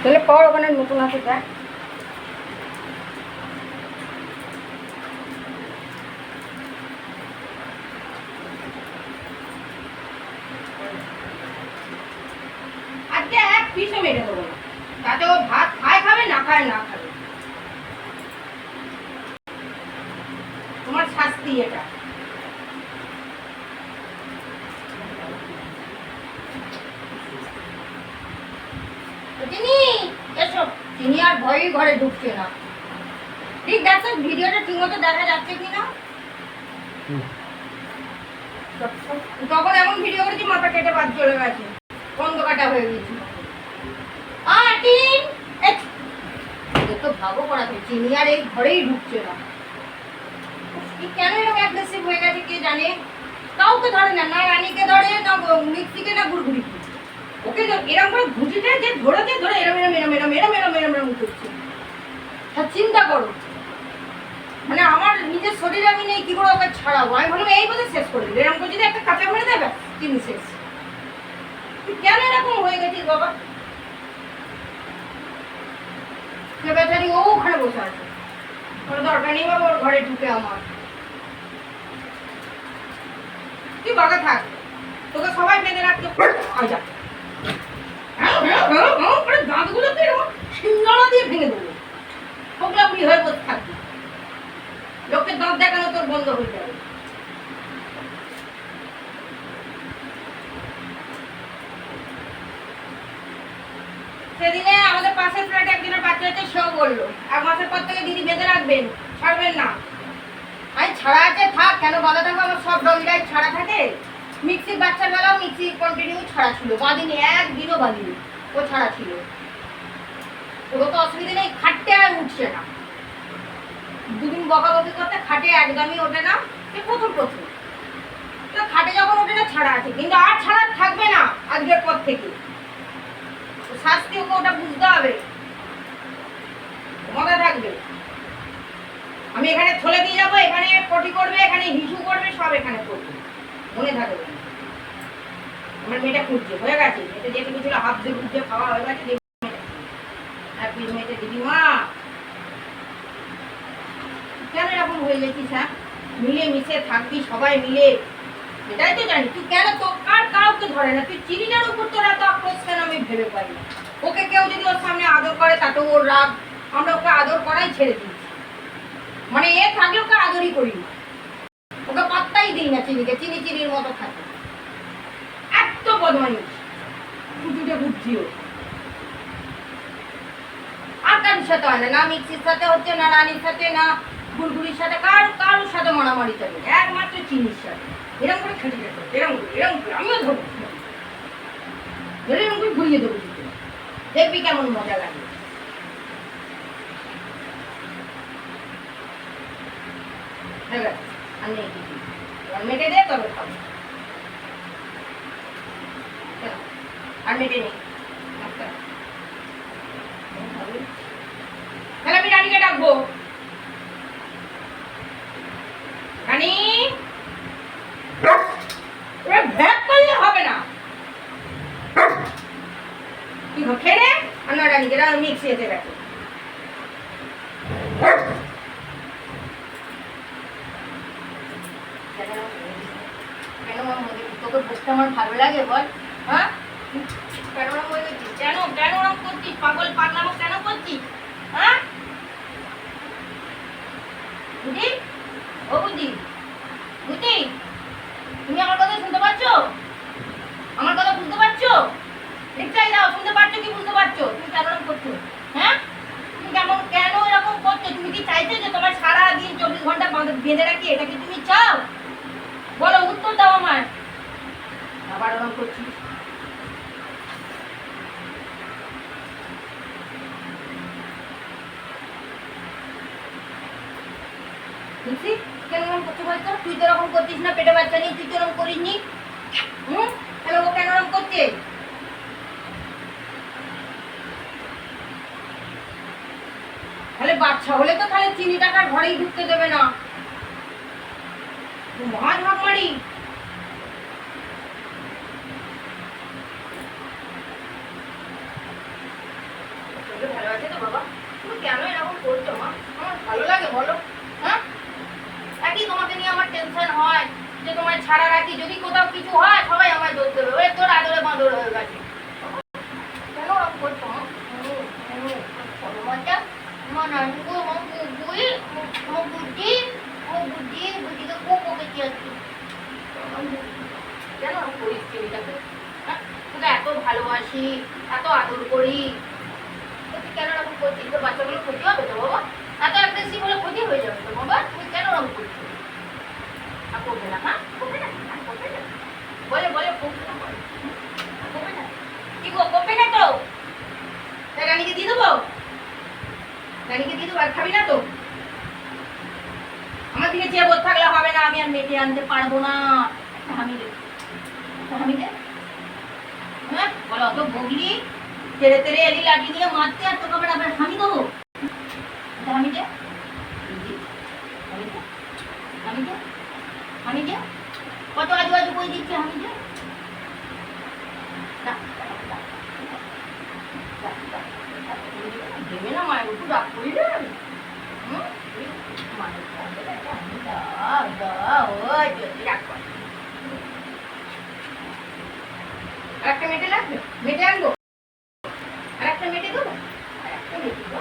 তাহলে পর ওখানে নতুন আছে দেখ। পিসও মেরে দেবো তাতে ও ভাত খায় খাবে, না খায় না খাবে। তোমার শাস্তি এটা চিনি এসো আর ভয়ই ঘরে ঢুকছে না। ঠিক দেখো ভিডিওটা ঠিক মতো দেখা যাচ্ছে কি না তখন এমন ভিডিও করেছি মাথা কেটে বাদ চলে গেছে। বন্ধ কাটা হয়ে গেছে। টিন! তো ভাবো করাতে চিনি আর এই ঘরেই ঢুকছে না। কি কেন এরকম অ্যাগ্রেসিভ হয়ে গেছে কে জানে? কাউকে ধরে না না রানীকে ধরে না মিক্সিকে না গুড়গুড়িকে। ওকে এরকম করে ঘুষিটা যে ধরেছে, ধরে এরম এরম এরম এরম এরম এরম এরম এরম করছে। তা চিন্তা করো। মানে আমার নিজের শরীর আমি নেই, কি করে ওকে ছাড়াবো? আমি বললাম, এই বলে শেষ করে দিলে। এরকম করে যদি একটা কাঁচা মেরে দেবে চিনি শেষ। কেন এরকম হয়ে গেছিস, বাবা? সে বেচারি ও ওখানে বসে আছে। কোনো দরকার নেই বাবা, ওর ঘরে ঢুকে আমার। তুই বাগা থাক। তোকে সবাই বেঁধে রাখতে আজা সেদিনে আমাদের পাশের ফ্ল্যাটে একজনের বাচ্চা হচ্ছে সেও বলল এক মাসের পর থেকে দিদি বেঁধে রাখবেন, ছাড়বেন না। আমি ছাড়া আছে, থাক, কেন বাধা থাকবে আমার সব ডগিরাই ছাড়া থাকে। মিক্সির বাচ্চার বেলাও মিক্সি কন্টিনিউ ছাড়া ছিল। বাদিনি একদিনও বাদিনি ও ছাড়া ছিল। ওর তো অসুবিধা নেই, খাটতে আর উঠছে না। দুদিন বকাবকি করতে খাটে একদমই ওঠে না, সে প্রথম প্রথম। তো খাটে যখন ওঠে না, ছাড়া আছে। কিন্তু আর ছাড়া থাকবে না আজকের পর থেকে। শাস্তি ওকে ওটা বুঝতে হবে। মজা থাকবে। আমি এখানে থলে দিয়ে যাব, এখানে পটি করবে, এখানে হিসু করবে, সব এখানে করবে। মনে থাকবে। আমার মেয়েটা খুঁজছে, হয়ে গেছে। ছিল হাত দিয়ে খাওয়া হয়ে গেছে। আর মেয়েটা দিদিমা, কেন এরকম হয়ে হ্যাঁ? মিলে মিশে থাকবি, সবাই মিলে। এটাই তো জানি, তুই কেন তো কার কাউকে ধরে না? তুই চিনিটার উপর তোর এত আক্রোশ কেন আমি ভেবে পাই না? ওকে কেউ যদি ওর সামনে আদর করে, তাতেও ওর রাগ। আমরা ওকে আদর করাই ছেড়ে দিয়েছি। মানে এ থাকলে ওকে আদরই করি না। ওকে পাত্তাই দিই না চিনিকে, চিনি চিনির মতো থাকে। এত বদমাইশ। কুচুটে বুদ্ধিও আর কারোর সাথে হয় না মিক্সির সাথে হচ্ছে, না রানীর সাথে, না গুলগুলির সাথে, কার, কারোর সাথে মারামারি চলে একমাত্র চিনির সাথে। এরকম করে খেটে যেত এরকম করে এরকম করে, আমিও ধরবো। ধরে এরকম করে ঘুরিয়ে দেবো দেখবি কেমন মজা লাগে। হয়ে আমি মেটে দিয়ে তবে খাব আর মেটে নেই আচ্ছা। তাহলে আমি রানীকে ডাকবো। আমার ভালো লাগে, বল। হ্যাঁ? কেন করছিস? পাগল কেন করছিস? হ্যাঁ? বুঝি তুমি আমার কথা শুনতে পাচ্ছ? আমার কথা শুনতে তুমি কেন করছ? হ্যাঁ? তুমি কেমন কেন এরকম করছ? তুমি কি চাইছো যে তোমার চব্বিশ ঘণ্টা বেঁধে রাখি? এটা কি তুমি চাও? বলো, উত্তর দাও আমার করছ। তুই তো এরকম করছিস না, পেটে বাচ্চা নিয়ে তুই তো এরকম করিস নি। কেন এরকম করছে তাহলে বাচ্চা হলে তো তাহলে চিনি টাকার ঘরেই ঢুকতে দেবে না। মহা ঝাঁকমারি আছে তো বাবা তুমি কেন এরকম করছ মা আমার ভালো লাগে বলো? হ্যাঁ? একই তোমাকে নিয়ে আমার টেনশন হয় যে তোমায় ছাড়া রাখি। যদি কোথাও কিছু হয় সবাই আমায় দোষ দেবে। ওরে তোর আদরে বাঁদর হয়ে গেছে। কেন ওরকম করছ মা? হুম, হুম, ছোটো বাচ্চা মা নানু গো মা বুবুই মা বুদ্ধি মা বুদ্ধি বুদ্ধিকে খুব আজকে কেন ওরকম করিস ছেলেটাকে? হ্যাঁ? তোকে এত ভালোবাসি এত আদর করি। কেন এরকম করছিস তো বাচ্চাগুলো ক্ষতি হবে তো বাবা? এত অ্যাগ্রেসিভ হলে ক্ষতি হয়ে যাবে তো, বাবা? তুমি কেন ওরকম করছিস আর করবে না না বলে বলে কি গো, করবে না তো? তা রানীকে দিয়ে দেবো? রানীকে দিয়ে দেবো, আর খাবি না তো? আমার দিকে চেয়ে বোধ থাকলে হবে না, আমি আর মেটে আনতে পারব না। একটা হামি হ্যাঁ বলো অত বগলি, তেরে তেরে এলি, লাঠি দিয়ে মারতে আর তোকে আবার আবার হামি দেবো? একটা হামি দে হামি দে হামি দে হামি দে কত আজু আজু করে দিচ্ছে হামি দে না, না, না, না, না, দেবে না মায়ের উপর রাগ একটা করে। আরেকটা মেটে লাগবে মেটে আনব আরেকটা মেটে দেবো আরেকটা মেটে দেবো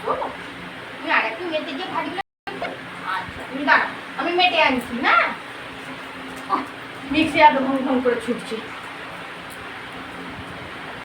দেবো মেটে যে আচ্ছা আমি মেটে আনছি না মিক্সি আর ঘন ঘন করে ছুটছে।